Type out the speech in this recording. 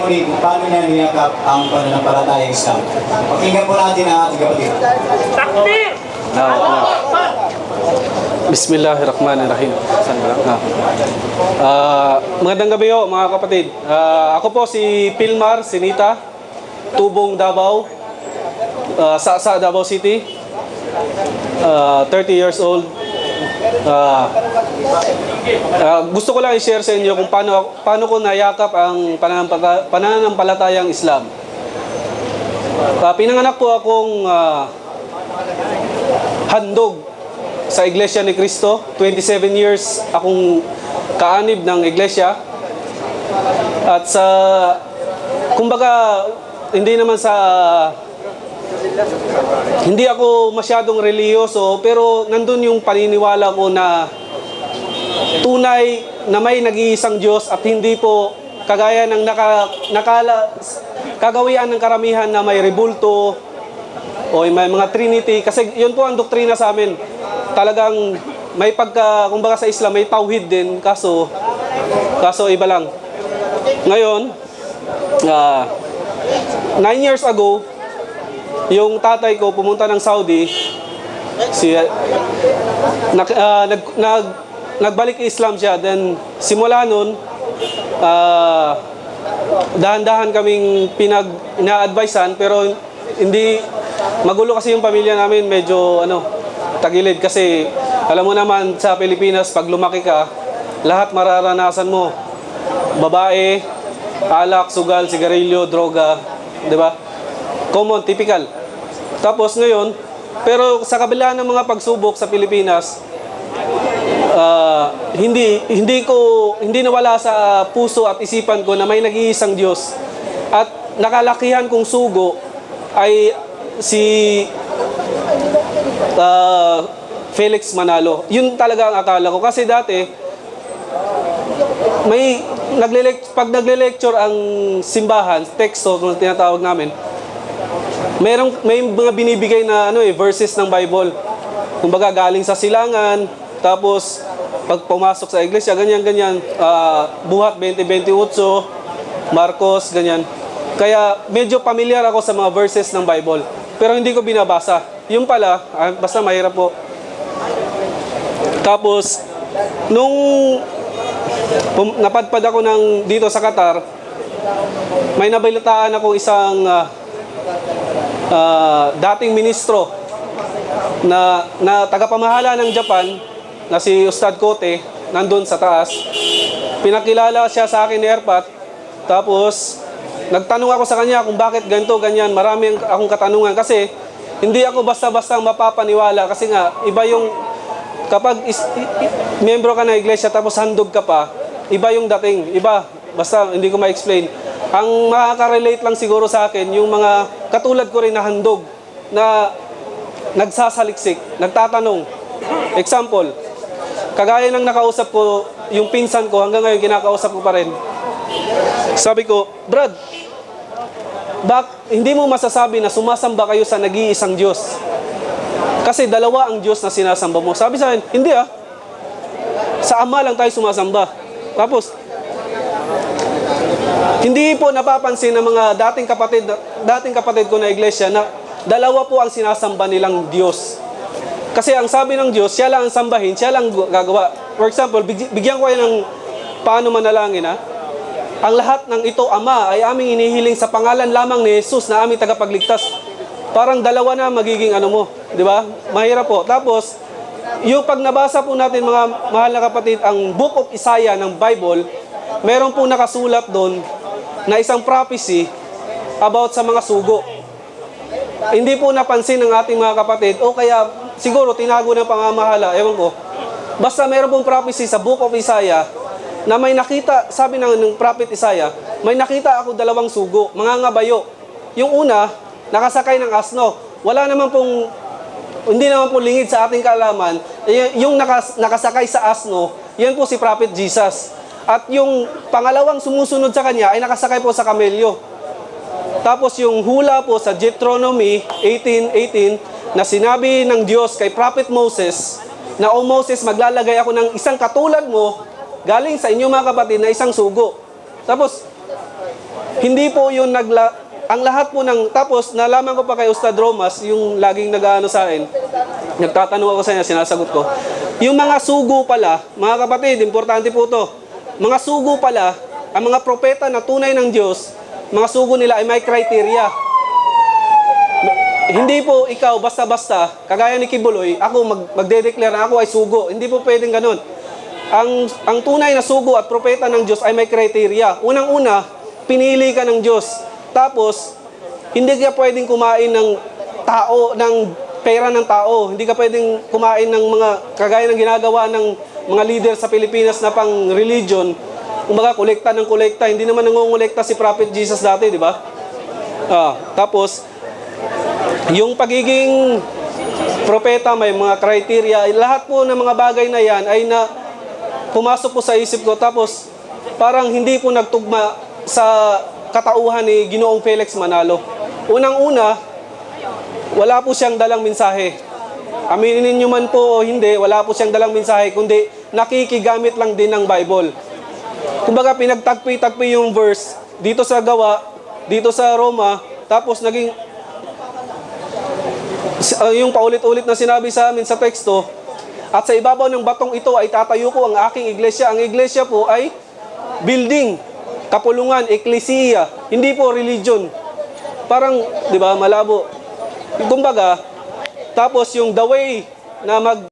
muli kung paano niya niyakap ang pananampalatayang Islam. Pakinggan po natin ang ating kapatid. Na, na. Bismillahirrahmanirrahim. Saan ba? Na. Ah, magandang gabi ho, mga kapatid. Ah, ako po si Pilmar Sinita, Tubong Davao, ah, sa, sa Davao City. Ah, 30 years old. Ah, ah, gusto ko lang i-share sa inyo kung paano, paano ko nayakap ang pananampalatayang Islam. Ah, pinanganak po akong ah, handog sa Iglesia ni Cristo. 27 years akong kaanib ng Iglesia. At sa, kumbaga, hindi naman sa, hindi ako masyadong reliyoso, pero nandun yung paniniwala ko na tunay na may nag-iisang Diyos at hindi po kagaya ng naka, nakala, kagawian ng karamihan na may rebulto, o may mga Trinity kasi yun po ang doktrina sa amin. Talagang may pagka kumbaga sa Islam may tauhid din kaso kaso iba lang. Ngayon, ah nine years ago, yung tatay ko pumunta ng Saudi, si nag, ah, nag, nag nagbalik Islam siya. Then simula nun ah, dahan-dahan kaming pinag ina-advisean pero hindi magulo kasi yung pamilya namin medyo ano tagilid. Kasi alam mo naman sa Pilipinas pag lumaki ka lahat mararanasan mo. Babae alak sugal sigarilyo droga di ba? Common typical tapos ngayon pero sa kabila ng mga pagsubok sa Pilipinas ah, hindi hindi ko hindi nawala sa puso at isipan ko na may nag-iisang Diyos at nakalakihan kong sugo ay si ah, Felix Manalo. Yun talaga ang akala ko kasi dati may nagle pag nagle-lecture ang simbahan, teksto kung tinatawag namin, merong may mga binibigay na ano eh verses ng Bible. Kumbaga galing sa silangan, tapos pag pumasok sa iglesia, ganyan ganyan, ah, buhat 2028, Marcos, ganyan. Kaya medyo familiar ako sa mga verses ng Bible. Pero hindi ko binabasa. Yung pala, ah, basta mahirap po. Tapos, nung pum- napadpad ako ng dito sa Qatar, may nabalitaan ako isang ah, ah, dating ministro na, na tagapamahala ng Japan na si Ustad Kote nandun sa taas. Pinakilala siya sa akin ni Erpat. Tapos, nagtanong ako sa kanya kung bakit ganito, ganyan. Marami akong katanungan kasi hindi ako basta-basta mapapaniwala kasi nga, iba yung kapag is, i- i- miyembro ka ng iglesia tapos handog ka pa, iba yung dating. Iba. Basta hindi ko ma-explain. Ang makaka-relate lang siguro sa akin, yung mga katulad ko rin na handog na nagsasaliksik, nagtatanong. Example, kagaya ng nakausap ko, yung pinsan ko, hanggang ngayon kinakausap ko pa rin. Sabi ko, Brad, bak, hindi mo masasabi na sumasamba kayo sa nag-iisang Diyos. Kasi dalawa ang Diyos na sinasamba mo. Sabi sa akin, hindi ah. Sa Ama lang tayo sumasamba. Tapos, hindi po napapansin ng mga dating kapatid, dating kapatid ko na iglesia na dalawa po ang sinasamba nilang Diyos. Kasi ang sabi ng Diyos, siya lang ang sambahin, siya lang gagawa. For example, big- bigyan ko kayo ng paano manalangin ha. Ang lahat ng ito, Ama, ay aming inihiling sa pangalan lamang ni Jesus na aming tagapagligtas. Parang dalawa na magiging ano mo, di ba? Mahirap po. Tapos, yung pag nabasa po natin mga mahal na kapatid, ang Book of Isaiah ng Bible, meron po nakasulat doon na isang prophecy about sa mga sugo. Hindi po napansin ng ating mga kapatid, o kaya siguro tinago ng pangamahala, ewan ko. Basta meron pong prophecy sa Book of Isaiah na may nakita, sabi ng, ng prophet Isaiah, may nakita ako dalawang sugo, mga ngabayo. Yung una, nakasakay ng asno. Wala naman pong, hindi naman po lingid sa ating kaalaman, y- yung nakas, nakasakay sa asno, yan po si prophet Jesus. At yung pangalawang sumusunod sa kanya ay nakasakay po sa kamelyo. Tapos yung hula po sa Deuteronomy 18:18 na sinabi ng Diyos kay Prophet Moses na o Moses maglalagay ako ng isang katulad mo galing sa inyo mga kapatid na isang sugo. Tapos Hindi po yun nagla... Ang lahat po ng... Tapos, nalaman ko pa kay Ustad Romas, yung laging nag-ano sa akin, nagtatanong ako sa niya, sinasagot ko. Yung mga sugo pala, mga kapatid, importante po to. Mga sugo pala, ang mga propeta na tunay ng Diyos, mga sugo nila ay may criteria. Hindi po ikaw basta-basta, kagaya ni Kibuloy, ako mag, magde-declare na ako ay sugo. Hindi po pwedeng ganun. Ang, ang tunay na sugo at propeta ng Diyos ay may criteria. Unang-una, pinili ka ng Diyos. Tapos, hindi ka pwedeng kumain ng tao, ng pera ng tao. Hindi ka pwedeng kumain ng mga, kagaya ng ginagawa ng mga leader sa Pilipinas na pang religion. Kumbaga, kolekta ng kolekta. Hindi naman nangongolekta si Prophet Jesus dati, di ba? Ah, tapos, yung pagiging propeta may mga criteria, lahat po ng mga bagay na yan ay na pumasok po sa isip ko tapos parang hindi po nagtugma sa katauhan ni Ginoong Felix Manalo. Unang-una, wala po siyang dalang mensahe. Aminin niyo man po o hindi, wala po siyang dalang mensahe, kundi nakikigamit lang din ng Bible. Kumbaga pinagtagpi-tagpi yung verse dito sa gawa, dito sa Roma, tapos naging uh, yung paulit-ulit na sinabi sa amin sa teksto, at sa ibabaw ng batong ito ay tatayo ko ang aking iglesia. Ang iglesia po ay building, kapulungan, eklesiya, hindi po religion. Parang, di ba, malabo. Kumbaga, tapos yung the way na mag